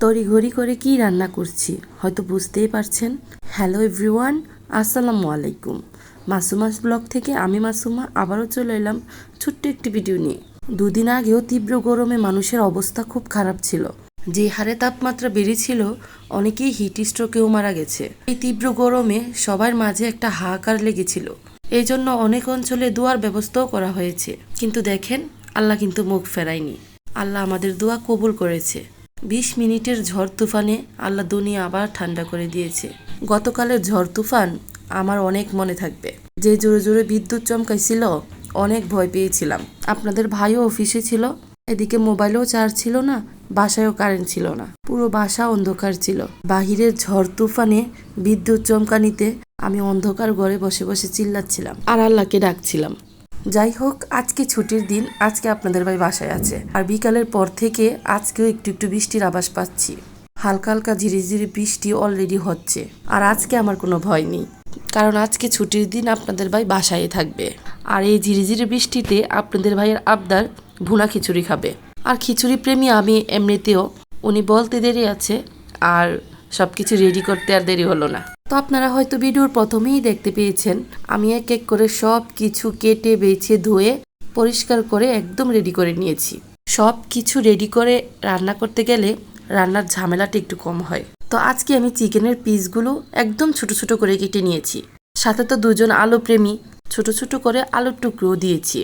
তড়িঘড়ি করে কি রান্না করছি, হয়তো বুঝতেই পারছেন। হ্যালো এভরিওয়ান, আসসালামু আলাইকুম। মাসুমাস ব্লগ থেকে আমি মাসুমা আবারও চলে এলাম ছোট্ট একটি ভিডিও নিয়ে। দুদিন আগেও তীব্র গরমে মানুষের অবস্থা খুব খারাপ ছিল। যে হারে তাপমাত্রা বেড়েছিল, অনেকেই হিট স্ট্রোকেও মারা গেছে। এই তীব্র গরমে সবার মাঝে একটা হাহাকার লেগেছিল। এই জন্য অনেক অঞ্চলে দোয়ার ব্যবস্থাও করা হয়েছে। কিন্তু দেখেন, আল্লাহ কিন্তু মুখ ফেরায়নি। আল্লাহ আমাদের দোয়া কবুল করেছে। বিশ মিনিটের ঝড় তুফানে আল্লাহ দুনিয়া আবার ঠান্ডা করে দিয়েছে। গতকালের ঝড় তুফান আমার অনেক মনে থাকবে। যে জোরে জোরে বিদ্যুৎ চমকাইছিল, অনেক ভয় পেয়েছিলাম। আপনাদের ভাইও অফিসে ছিল, এদিকে মোবাইলেও চার্জ ছিল না, বাসায়ও কারেন্ট ছিল না। পুরো বাসা অন্ধকার ছিল। বাহিরের ঝড় তুফানে বিদ্যুৎ চমকানিতে আমি অন্ধকার ঘরে বসে বসে চিল্লাচ্ছিলাম। আর আল্লাহকে ডাকছিলাম। যাই হোক, আজকে ছুটির দিন, আজকে আপনাদের ভাই বাসায় আছে। আর বিকালের পর থেকে আজকেও একটু একটু বৃষ্টির আভাস পাচ্ছি। হালকা হালকা ঝিরিঝিরি বৃষ্টি অলরেডি হচ্ছে। আর আজকে আমার কোনো ভয় নেই। কারণ আজকে ছুটির দিন আপনাদের ভাই বাসায় থাকবে। আর এই ঝিরিঝিরি বৃষ্টিতে আপনাদের ভাইয়ের আবদার ভুনা খিচুড়ি খাবে। আর খিচুড়ি প্রেমী আমি এমনিতেও, উনি বলতে দেরি আছে, আর সব কিছু রেডি করতে আর দেরি হলো না। তো আপনারা হয়তো ভিডিওর প্রথমেই দেখতে পেয়েছেন, আমি এক এক করে সব কিছু কেটে, বেছে, ধুয়ে, পরিষ্কার করে একদম রেডি করে নিয়েছি। সব কিছু রেডি করে রান্না করতে গেলে রান্নার ঝামেলাটা একটু কম হয়। তো আজকে আমি চিকেনের পিসগুলো একদম ছোট ছোট করে কেটে নিয়েছি। সাথে তো দুজন আলু প্রেমী ছোট ছোট করে আলুর টুকরো দিয়েছি।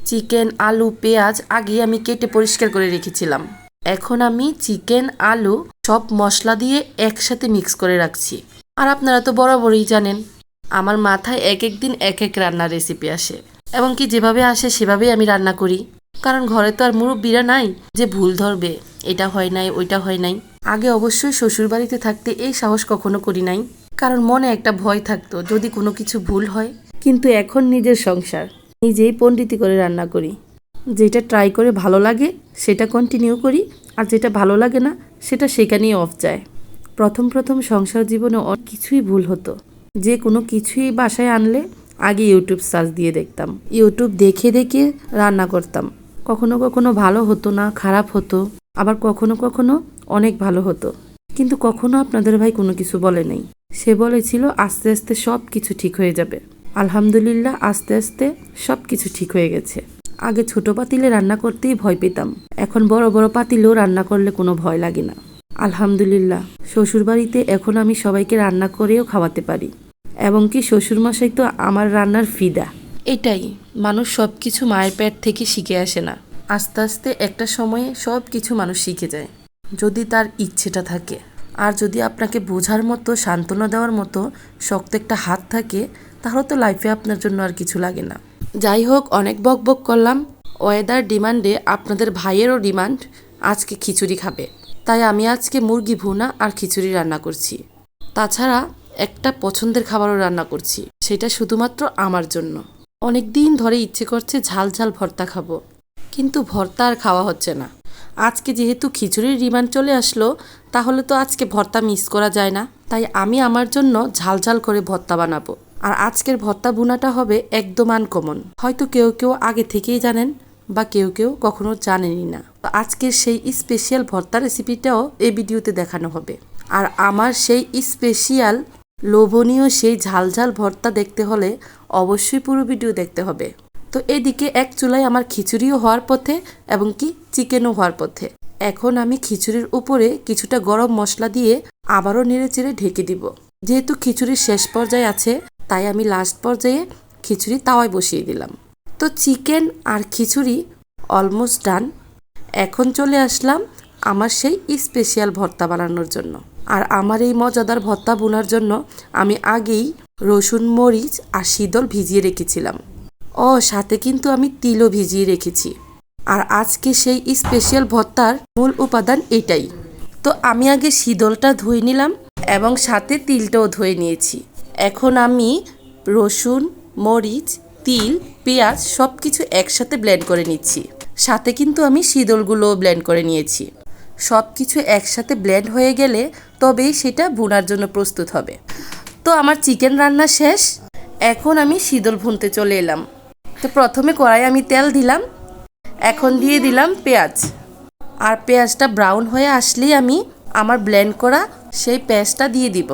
চিকেন, আলু, পেঁয়াজ আগে আমি কেটে পরিষ্কার করে রেখেছিলাম। এখন আমি চিকেন, আলু সব মশলা দিয়ে একসাথে মিক্স করে রাখছি। আর আপনারা তো বরাবরই জানেন, আমার মাথায় এক এক দিন এক এক রান্নার রেসিপি আসে। এবং কি যেভাবে আসে সেভাবেই আমি রান্না করি। কারণ ঘরে তো আর মুরব্বীরা নাই যে ভুল ধরবে, এটা হয় নাই, ওইটা হয় নাই। আগে অবশ্যই শ্বশুর বাড়িতে থাকতে এই সাহস কখনো করি নাই। কারণ মনে একটা ভয় থাকতো যদি কোনো কিছু ভুল হয়। কিন্তু এখন নিজের সংসার, নিজেই পণ্ডিতি করে রান্না করি। যেটা ট্রাই করে ভালো লাগে, সেটা কন্টিনিউ করি। আর যেটা ভালো লাগে না, সেটা সেখানেই অফ যায়। প্রথম প্রথম সংসার জীবনে অনেক কিছুই ভুল হতো। যে কোনো কিছুই বাসায় আনলে আগে ইউটিউব সার্চ দিয়ে দেখতাম। ইউটিউব দেখে দেখে রান্না করতাম। কখনো কখনো ভালো হতো না, খারাপ হতো। আবার কখনো কখনো অনেক ভালো হতো। কিন্তু কখনো আপনাদের ভাই কোনো কিছু বলে নাই। সে বলেছিল, আস্তে আস্তে সব কিছু ঠিক হয়ে যাবে। আলহামদুলিল্লাহ, আস্তে আস্তে সব কিছু ঠিক হয়ে গেছে। আগে ছোট পাতিলে রান্না করতেই ভয় পেতাম। এখন বড় বড় পাতিলেও রান্না করলে কোনো ভয় লাগে না। আলহামদুলিল্লাহ। শ্বশুরবাড়িতে এখন আমি সবাইকে রান্না করেও খাওয়াতে পারি। এবং কি শ্বশুরমশাই তো আমার রান্নার ফিদা। এটাই, মানুষ সব কিছু মায়ের পেট থেকে শিখে আসে না। আস্তে আস্তে একটা সময়ে সব কিছু মানুষ শিখে যায়, যদি তার ইচ্ছেটা থাকে। আর যদি আপনাকে বোঝার মতো, সান্ত্বনা দেওয়ার মতো শক্ত একটা হাত থাকে, তাহলে তো লাইফে আপনার জন্য আর কিছু লাগে না। যাই হোক, অনেক বক বক করলাম। ওয়েদার ডিমান্ডে আপনাদের ভাইয়েরও ডিমান্ড আজকে খিচুড়ি খাবে। তাই আমি আজকে মুরগি, ভুনা আর খিচুড়ি রান্না করছি। তাছাড়া একটা পছন্দের খাবারও রান্না করছি, সেটা শুধুমাত্র আমার জন্য। অনেক দিন ধরে ইচ্ছে করছে ঝাল ঝাল ভর্তা খাব, কিন্তু ভর্তা আর খাওয়া হচ্ছে না। আজকে যেহেতু খিচুড়ির রিমান্ড চলে আসলো, তাহলে তো আজকে ভর্তা মিস করা যায় না। তাই আমি আমার জন্য ঝাল ঝাল করে ভর্তা বানাবো। আর আজকের ভর্তা বুনাটা হবে একদম আনকমন হয়তো কেউ কেউ আগে থেকেই জানেন বা কেউ কেউ কখনো জানেনই না। তো আজকের সেই স্পেশাল ভর্তা রেসিপিটাও এই ভিডিওতে দেখানো হবে। আর আমার সেই স্পেশাল লোভনীয় সেই ঝাল ঝাল ভর্তা দেখতে হলে অবশ্যই পুরো ভিডিও দেখতে হবে। তো এদিকে এক চুলায় আমার খিচুড়িও হওয়ার পথে এবং কি চিকেনও হওয়ার পথে। এখন আমি খিচুড়ির উপরে কিছুটা গরম মশলা দিয়ে আবারও নেড়ে চেড়ে ঢেকে দিব। যেহেতু খিচুড়ির শেষ পর্যায়ে আছে, তাই আমি লাস্ট পর্যায়ে খিচুড়ি তাওয়ায় বসিয়ে দিলাম। তো চিকেন আর খিচুড়ি অলমোস্ট ডান এখন চলে আসলাম আমার সেই স্পেশাল ভর্তা বানানোর জন্য। আর আমার এই মজাদার ভর্তা বোনার জন্য আমি আগেই রসুন, মরিচ আর শীতল ভিজিয়ে রেখেছিলাম। ও, সাথে কিন্তু আমি তিলও ভিজিয়ে রেখেছি। আর আজকে সেই স্পেশাল ভর্তার মূল উপাদান এটাই। তো আমি আগে শীতলটা ধুয়ে নিলাম এবং সাথে তিলটাও ধুয়ে নিয়েছি। এখন আমি রসুন, মরিচ তিল, পেঁয়াজ সব কিছু একসাথে ব্লেন্ড করে নিচ্ছি। সাথে কিন্তু আমি শীতলগুলো ব্লেন্ড করে নিয়েছি। সব কিছু একসাথে ব্লেন্ড হয়ে গেলে তবেই সেটা ভুনার জন্য প্রস্তুত হবে। তো আমার চিকেন রান্না শেষ। এখন আমি শীতল ভুনতে চলে এলাম। তো প্রথমে কড়াই আমি তেল দিলাম। এখন দিয়ে দিলাম পেঁয়াজ। আর পেঁয়াজটা ব্রাউন হয়ে আসলেই আমি আমার ব্লেন্ড করা সেই পেস্টটা দিয়ে দিব।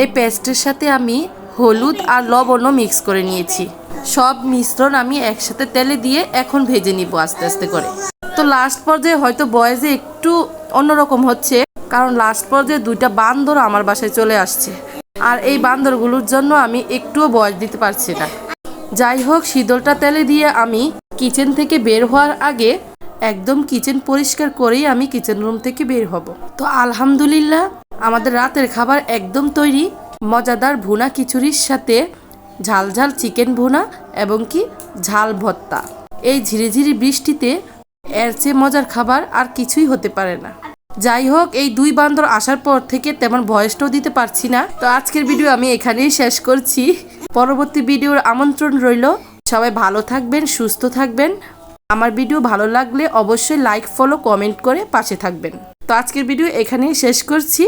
এই পেস্টের সাথে আমি হলুদ আর লবণও মিক্স করে নিয়েছি। সব মিশ্রণ আমি একসাথে তেলে দিয়ে এখন ভেজে নিব আস্তে আস্তে করে। তো লাস্ট পর্যায়ে হয়তো বয়েজে একটু অন্যরকম হচ্ছে, কারণ লাস্ট পর্যায়ে দুইটা বান্দর আমার বাসায় চলে আসছে। আর এই বান্দরগুলোর জন্য আমি একটুও বয়স দিতে পারছি না। যাই হোক, শীতলটা তেলে দিয়ে আমি কিচেন থেকে বের হওয়ার আগে একদম কিচেন পরিষ্কার করেই আমি কিচেন রুম থেকে বের হব। তো আলহামদুলিল্লাহ, আমাদের রাতের খাবার একদম তৈরি। মজাদার ভুনা খিচুড়ির সাথে ঝাল ঝাল চিকেন ভোনা এবং কি ঝাল ভর্তা। এই ঝিরিঝিরি বৃষ্টিতে এর চেয়ে মজার খাবার আর কিছুই হতে পারে না। যাই হোক, এই দুই বান্দর আসার পর থেকে তেমন ভয়েসটাও দিতে পারছি না। তো আজকের ভিডিও আমি এখানেই শেষ করছি। পরবর্তী ভিডিওর আমন্ত্রণ রইল। সবাই ভালো থাকবেন, সুস্থ থাকবেন। আমার ভিডিও ভালো লাগলে অবশ্যই লাইক, ফলো, কমেন্ট করে পাশে থাকবেন। তো আজকের ভিডিও এখানেই শেষ করছি।